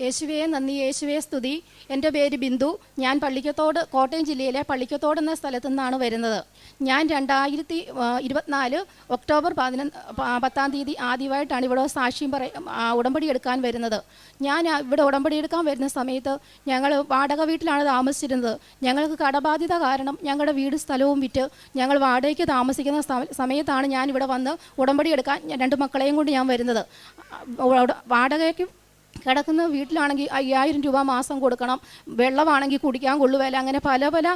യേശുവേ നന്ദി യേശുവേ സ്തുതി. എന്റെ പേര് ബിന്ദു. ഞാൻ പള്ളിക്കത്തോട് കോട്ടയം ജില്ലയിലെ പള്ളിക്കത്തോട് എന്ന സ്ഥലത്തു നിന്നാണ് വരുന്നത്. ഞാൻ രണ്ടായിരത്തി ഇരുപത്തിനാല് ഒക്ടോബർ പതിനൊന്ന് പത്താം തീയതി ആദ്യമായിട്ടാണ് ഇവിടെ സാക്ഷ്യം പറ ഉടമ്പടി എടുക്കാൻ വരുന്നത്. ഞാൻ ഇവിടെ ഉടമ്പടി എടുക്കാൻ വരുന്ന സമയത്ത് ഞങ്ങൾ വാടക വീട്ടിലാണ് താമസിച്ചിരുന്നത്. ഞങ്ങൾക്ക് കടബാധ്യത കാരണം ഞങ്ങളുടെ വീട് സ്ഥലവും വിറ്റ് ഞങ്ങൾ വാടകയ്ക്ക് താമസിക്കുന്ന സമയത്താണ് ഞാൻ ഇവിടെ വന്ന് ഉടമ്പടി എടുക്കാൻ രണ്ട് മക്കളെയും കൊണ്ട് ഞാൻ വരുന്നത്. വാടകയ്ക്ക് കിടക്കുന്ന വീട്ടിലാണെങ്കിൽ അയ്യായിരം രൂപ മാസം കൊടുക്കണം. വെള്ളമാണെങ്കിൽ കുടിക്കാൻ കൊള്ളുവേല അങ്ങനെ പല പല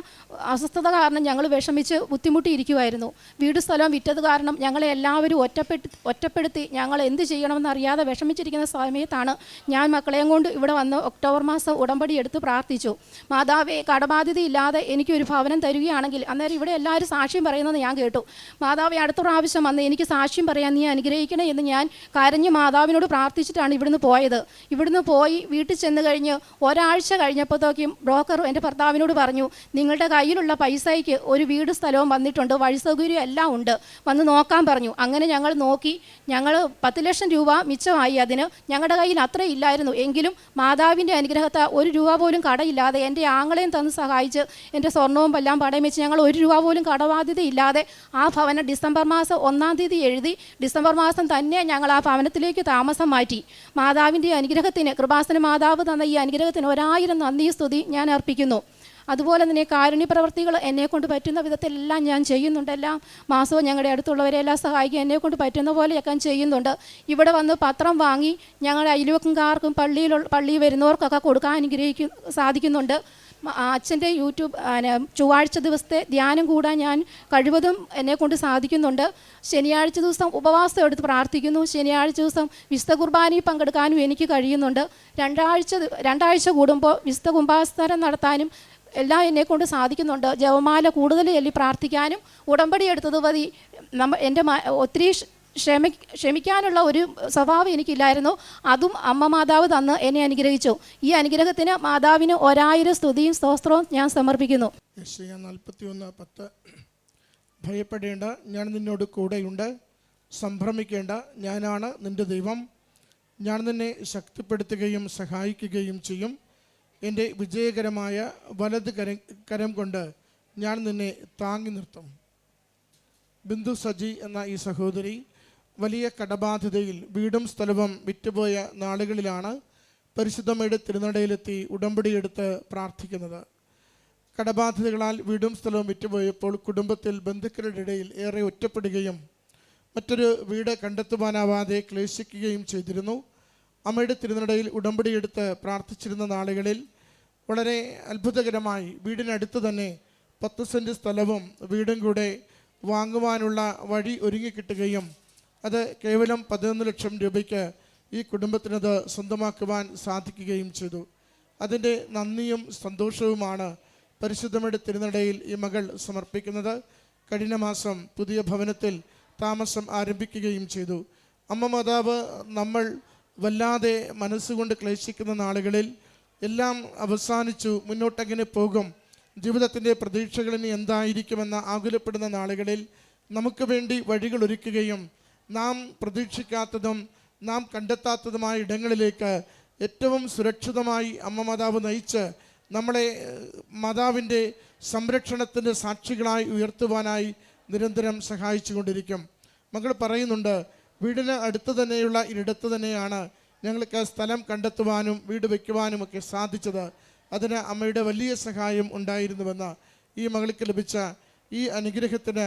അസ്വസ്ഥത കാരണം ഞങ്ങൾ വിഷമിച്ച് ബുദ്ധിമുട്ടിയിരിക്കുമായിരുന്നു വീട് സ്ഥലം വിറ്റത് കാരണം ഞങ്ങളെ എല്ലാവരും ഒറ്റപ്പെട്ട് ഒറ്റപ്പെടുത്തി ഞങ്ങൾ എന്ത് ചെയ്യണമെന്ന് അറിയാതെ വിഷമിച്ചിരിക്കുന്ന സമയത്താണ് ഞാൻ മക്കളെയും കൊണ്ട് ഇവിടെ വന്ന് ഒക്ടോബർ മാസം ഉടമ്പടി എടുത്ത് പ്രാർത്ഥിച്ചു. മാതാവേ കടബാധ്യതയില്ലാതെ എനിക്കൊരു ഭവനം തരികയാണെങ്കിൽ അന്നേരം ഇവിടെ എല്ലാവരും സാക്ഷ്യം പറയുന്നത് ഞാൻ കേട്ടു. മാതാവേ അടുത്ത പ്രാവശ്യം വന്ന് എനിക്ക് സാക്ഷ്യം പറയാൻ നീ അനുഗ്രഹിക്കണേ എന്ന് ഞാൻ കരഞ്ഞ് മാതാവിനോട് പ്രാർത്ഥിച്ചിട്ടാണ് ഇവിടുന്ന് പോയത്. ഇവിടുന്ന് പോയി വീട്ടിൽ ചെന്ന് കഴിഞ്ഞ് ഒരാഴ്ച കഴിഞ്ഞപ്പോഴത്തേക്കും ബ്രോക്കർ എന്റെ ഭർത്താവിനോട് പറഞ്ഞു നിങ്ങളുടെ കയ്യിലുള്ള പൈസയ്ക്ക് ഒരു വീട് സ്ഥലവും വന്നിട്ടുണ്ട് വഴി സൗകര്യം എല്ലാം ഉണ്ട്. വന്ന് നോക്കാൻ പറഞ്ഞു. അങ്ങനെ ഞങ്ങൾ നോക്കി ഞങ്ങൾ പത്ത് ലക്ഷം രൂപ മിച്ചമായി അതിന്. ഞങ്ങളുടെ കയ്യിൽ അത്ര ഇല്ലായിരുന്നു. എങ്കിലും മാതാവിന്റെ അനുഗ്രഹത്തെ ഒരു രൂപ പോലും കടയില്ലാതെ എന്റെ ആങ്ങളെയും തന്ന് സഹായിച്ച് എന്റെ സ്വർണവും എല്ലാം പടയം വെച്ച് ഞങ്ങൾ ഒരു രൂപ പോലും കടബാധ്യതയില്ലാതെ ആ ഭവനം ഡിസംബർ മാസം ഒന്നാം തീയതി എഴുതി ഡിസംബർ മാസം തന്നെ ഞങ്ങൾ ആ ഭവനത്തിലേക്ക് താമസം മാറ്റി. മാതാവിന്റെ അനുഗ്രഹത്തിന് കൃപാസന മാതാവ് തന്ന ഈ അനുഗ്രഹത്തിന് ഒരായിരം നന്ദി സ്തുതി ഞാൻ അർപ്പിക്കുന്നു. അതുപോലെ തന്നെ കാരുണ്യ പ്രവർത്തികൾ എന്നെ കൊണ്ട് പറ്റുന്ന വിധത്തിലെല്ലാം ഞാൻ ചെയ്യുന്നുണ്ട്. എല്ലാ മാസവും ഞങ്ങളുടെ അടുത്തുള്ളവരെല്ലാം സഹായിക്കുക എന്നെ കൊണ്ട് പറ്റുന്ന പോലെയൊക്കെ ചെയ്യുന്നുണ്ട്. ഇവിടെ വന്ന് പത്രം വാങ്ങി ഞങ്ങളുടെ അയൽവക്കംകാർക്കും പള്ളിയിലുള്ള പള്ളിയിൽ വരുന്നവർക്കൊക്കെ കൊടുക്കാൻ അനുഗ്രഹിക്കും സാധിക്കുന്നുണ്ട്. അച്ഛന്റെ യൂട്യൂബ് ചൊവ്വാഴ്ച ദിവസത്തെ ധ്യാനം കൂടാൻ ഞാൻ കഴിവതും എന്നെ കൊണ്ട് സാധിക്കുന്നുണ്ട്. ശനിയാഴ്ച ദിവസം ഉപവാസം എടുത്ത് പ്രാർത്ഥിക്കുന്നു. ശനിയാഴ്ച ദിവസം വിശുദ്ധ കുർബാനയിൽ പങ്കെടുക്കാനും എനിക്ക് കഴിയുന്നുണ്ട്. രണ്ടാഴ്ച രണ്ടാഴ്ച കൂടുമ്പോൾ വിശുദ്ധ കുംഭാസ്തരം നടത്താനും എല്ലാം എന്നെ കൊണ്ട് സാധിക്കുന്നുണ്ട്. ജവമാല കൂടുതൽ ചൊല്ലി പ്രാർത്ഥിക്കാനും ഉടമ്പടി എടുത്തത് മതി നമ്മ എന്റെ ഒത്തിരി ക്ഷമി ക്ഷമിക്കാനുള്ള ഒരു സ്വഭാവം എനിക്കില്ലായിരുന്നു. അതും അമ്മ മാതാവ് തന്ന് എന്നെ അനുഗ്രഹിച്ചു. ഈ അനുഗ്രഹത്തിന് മാതാവിന് ഒരായിരം സ്തുതിയും സ്തോത്രവും ഞാൻ സമർപ്പിക്കുന്നു. യശയ നാൽപ്പത്തി ഒന്ന് പത്ത്. ഭയപ്പെടേണ്ട ഞാൻ നിന്നോട് കൂടെയുണ്ട്. സംഭ്രമിക്കേണ്ട ഞാനാണ് നിന്റെ ദൈവം. ഞാൻ നിന്നെ ശക്തിപ്പെടുത്തുകയും സഹായിക്കുകയും ചെയ്യും. എന്റെ വിജയകരമായ വലത് കരം കരം കൊണ്ട് ഞാൻ നിന്നെ താങ്ങി നിർത്തും. ബിന്ദു സജി എന്ന ഈ സഹോദരി വലിയ കടബാധ്യതയിൽ വീടും സ്ഥലവും വിറ്റുപോയ നാളുകളിലാണ് പരിശുദ്ധമ്മയുടെ തിരുനടയിലെത്തി ഉടമ്പടിയെടുത്ത് പ്രാർത്ഥിക്കുന്നത്. കടബാധ്യതകളാൽ വീടും സ്ഥലവും വിറ്റുപോയപ്പോൾ കുടുംബത്തിൽ ബന്ധുക്കളുടെ ഇടയിൽ ഏറെ ഒറ്റപ്പെടുകയും മറ്റൊരു വീട് കണ്ടെത്തുവാനാവാതെ ക്ലേശിക്കുകയും ചെയ്തിരുന്നു. അമ്മയുടെ തിരുനടയിൽ ഉടമ്പടിയെടുത്ത് പ്രാർത്ഥിച്ചിരുന്ന നാളുകളിൽ വളരെ അത്ഭുതകരമായി വീടിനടുത്ത് തന്നെ പത്ത് സെന്റ് സ്ഥലവും വീടും കൂടെ വാങ്ങുവാനുള്ള വഴി ഒരുങ്ങിക്കിട്ടുകയും അത് കേവലം പതിനൊന്ന് ലക്ഷം രൂപയ്ക്ക് ഈ കുടുംബത്തിനത് സ്വന്തമാക്കുവാൻ സാധിക്കുകയും ചെയ്തു. അതിന്റെ നന്ദിയും സന്തോഷവുമാണ് പരിശുദ്ധമയുടെ തിരുനടയിൽ ഈ മകൾ സമർപ്പിക്കുന്നത്. കഴിഞ്ഞ മാസം പുതിയ ഭവനത്തിൽ താമസം ആരംഭിക്കുകയും ചെയ്തു. അമ്മ മാതാവ് നമ്മൾ വല്ലാതെ മനസ്സുകൊണ്ട് ക്ലേശിക്കുന്ന നാളുകളിൽ എല്ലാം അവസാനിച്ചു. മുന്നോട്ടെങ്ങനെ പോകും? ജീവിതത്തിന്റെ പ്രതീക്ഷകളിന് എന്തായിരിക്കുമെന്ന് ആകുലപ്പെടുന്ന നാളുകളിൽ നമുക്ക് വേണ്ടി വഴികൾ ഒരുക്കുകയും നാം പ്രതീക്ഷിക്കാത്തതും നാം കണ്ടെത്താത്തതുമായ ഇടങ്ങളിലേക്ക് ഏറ്റവും സുരക്ഷിതമായി അമ്മ മാതാവ് നയിച്ച് നമ്മളെ മാതാവിന്റെ സംരക്ഷണത്തിന്റെ സാക്ഷികളായി ഉയർത്തുവാനായി നിരന്തരം സഹായിച്ചു കൊണ്ടിരിക്കും മകൾ പറയുന്നുണ്ട് വീടിന് അടുത്ത് തന്നെയുള്ള ഇരിടത്ത് തന്നെയാണ് ഞങ്ങൾക്ക് സ്ഥലം കണ്ടെത്തുവാനും വീട് വയ്ക്കുവാനും ഒക്കെ സാധിച്ചത്. അതിന് അമ്മയുടെ വലിയ സഹായം ഉണ്ടായിരുന്നുവെന്ന് ഈ മകൾക്ക് ലഭിച്ച ഈ അനുഗ്രഹത്തിന്